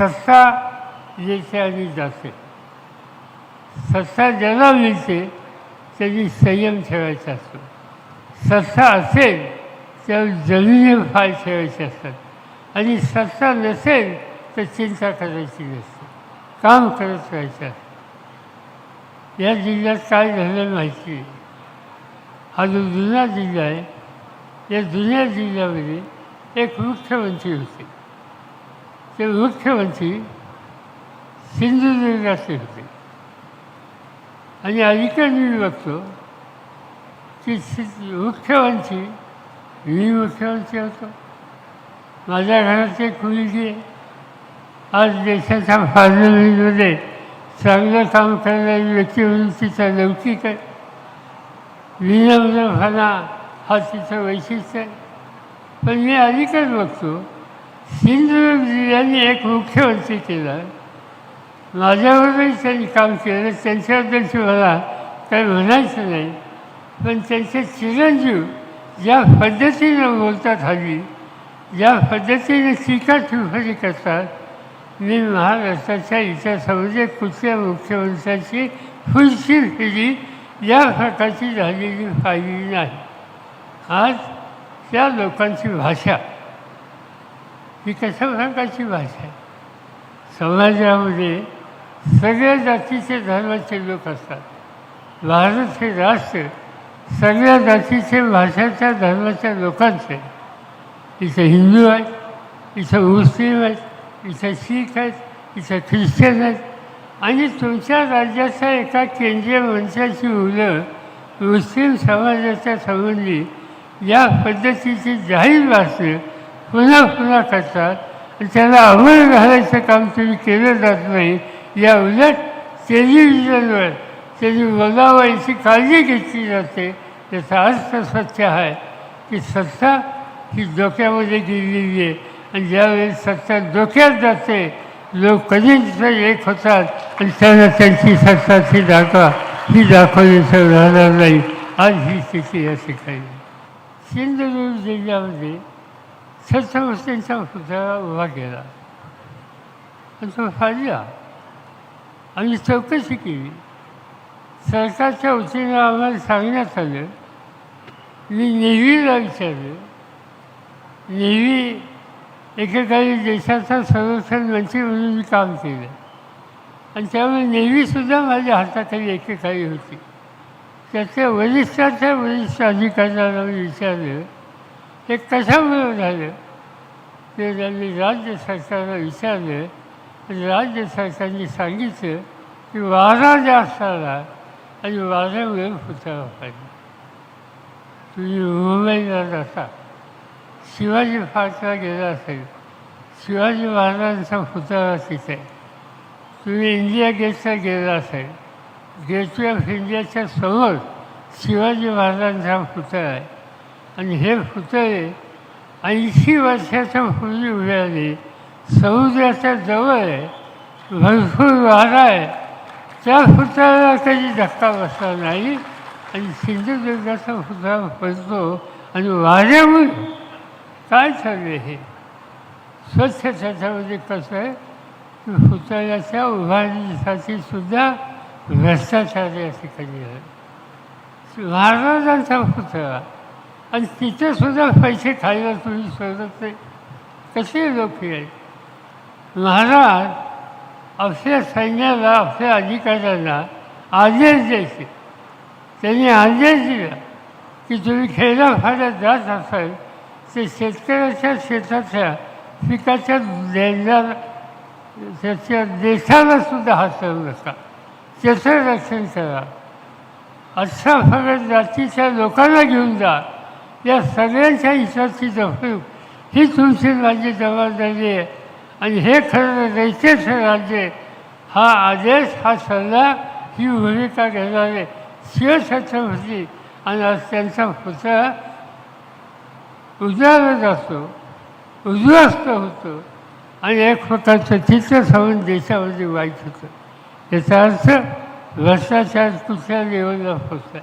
सत्ता येते आणि जाते. सत्ता ज्याला मिळते त्यांनी संयम ठेवायचा असतो. सत्ता असेल तर जमिनी फाय ठेवायचे असतात. आणि सत्ता नसेल तर चिंता करायची नसते. काम करत राहायचं असतं. या जिल्ह्यात काय झालं माहिती आहे? हा जो जुना जिल्हा आहे या जुन्या जिल्ह्यामध्ये एक मुख्यमंत्री होते. ते मुख्यमंत्री सिंधुदुर्गाचे होते. आणि अलीकडे मी बघतो की मुख्यमंत्री मी मुख्यमंत्री होतो माझ्या घरात एक मुलगी आहे आज देशाच्या पार्लमेंटमध्ये चांगलं काम करणारी व्यक्ती म्हणून तिचा लौकिक आहे विनम्रपणा हा तिचं वैशिष्ट्य आहे. पण मी अलीकडे बघतो सिंधुदुर्ग यांनी एक मुख्यमंत्री केला माझ्याबरोबरही त्यांनी काम केलं त्यांच्याबद्दलची मला काही म्हणायचं नाही पण त्यांचे चिरंजीव ज्या पद्धतीनं बोलतात हल्ली ज्या पद्धतीने टीका टिप्पणी करतात मी महाराष्ट्राच्या इतिहासामध्ये कुठल्या मुख्यमंत्र्यांची फुलशी फिरी या प्रकारची झालेली पाहिली नाही आज त्या लोकांची भाषा ही कशा प्रकारची भाषा आहे. समाजामध्ये सगळ्या जातीचे धर्माचे लोक असतात. भारत हे राष्ट्र सगळ्या जातीचे भाषाच्या धर्माच्या लोकांचे इथं हिंदू आहेत इथं मुस्लिम आहेत इथं शीख आहेत इथं ख्रिश्चन आहेत. आणि तुमच्या राज्याच्या एका केंद्रीय मंत्र्याची मुलं मुस्लिम समाजाच्या संबंधी या पद्धतीची जाहीर भाषणं पुन्हा पुन्हा करतात त्यांना त्याला अंमल घालायचं काम तुम्ही केलं जात नाही. या उलट टेलिव्हिजनवर त्याची बोलावं याची काळजी घेतली जाते. याचा अर्थ सत्य आहे की सत्ता ही डोक्यामध्ये गेलेली आहे. आणि ज्यावेळेस सत्ता डोक्यात जाते लोक कधीच एक होतात आणि त्यांना त्यांची सत्ताची दाखवा ही दाखवण्याचं राहणार नाही. आज ही स्थिती या ठिकाणी सिंधुदुर्ग जिल्ह्यामध्ये छत्रपतींचा पुतळा उभा केला आणि तो फाडला आम्ही चौकशी केली सरकारच्या वतीनं आम्हाला सांगण्यात आलं मी नेव्हीला विचारलं नेव्ही एकेकाळी देशाचा संरक्षण मंत्री म्हणून मी काम केलं आणि त्यामुळे नेव्हीसुद्धा माझ्या हाताखाली एकेकाळी होती त्याच्या वरिष्ठाच्या वरिष्ठ अधिकाऱ्यांना मी विचारलं ते कशामुळे झालं? ते त्यांनी राज्य सरकारला विचारलं. राज्य सरकारने सांगितलं की वारा जास्त आला आणि वाऱ्यामुळे पुतळा पाहिजे. तुम्ही मुंबईला जाता. शिवाजी पार्कला गेला असेल. शिवाजी महाराजांचा पुतळा तिथे. आहे. तुम्ही इंडिया गेटला गेला असेल. गेटवे ऑफ इंडियाच्या समोर शिवाजी महाराजांचा पुतळा आहे. आणि हे पुतळे ऐंशी वर्षाच्या पूर्वी उभे समुद्राच्या जवळ आहे. भरपूर वारा आहे. त्या पुतळ्याला कधी धक्का बसला नाही. आणि सिंधुदुर्गाचा पुतळा पडतो आणि वाऱ्यामुळे काय चालू हे? स्वच्छ त्याच्यामध्ये कसं आहे? की पुतळ्याच्या उभारणीसाठी सुद्धा भ्रष्टाचार या ठिकाणी आहे. महाराजांचा पुतळा आणि तिथेसुद्धा पैसे खायला तुम्ही शोधत नाही कसे लोक आहेत? महाराज आपल्या सैन्याला आपल्या अधिकाऱ्यांना आदेश द्यायचे त्यांनी आदेश दिला की तुम्ही खेड्यापाड्यात जात असाल ते शेतकऱ्याच्या शेताच्या पिकाच्या देणार त्याच्या देशाला सुद्धा हातळू नका. त्याचं रक्षण करा. अशा प्रकारे जातीच्या लोकांना घेऊन जा. या सगळ्यांच्या हिताची जपणूक ही तुमची माझी जबाबदारी आहे. आणि हे खरं रयतेच राज्य हा आदेश हा सल्ला ही भूमिका घेणारे शिवछत्रपती आणि आज त्यांचा पुतळा उजाळला जातो उद्ध्वस्त होतो. आणि एक प्रकारचं चित्र सांगून देशामध्ये वाईट होतं. याचा अर्थ भ्रष्टाचार कुठल्या लेवलला पोचला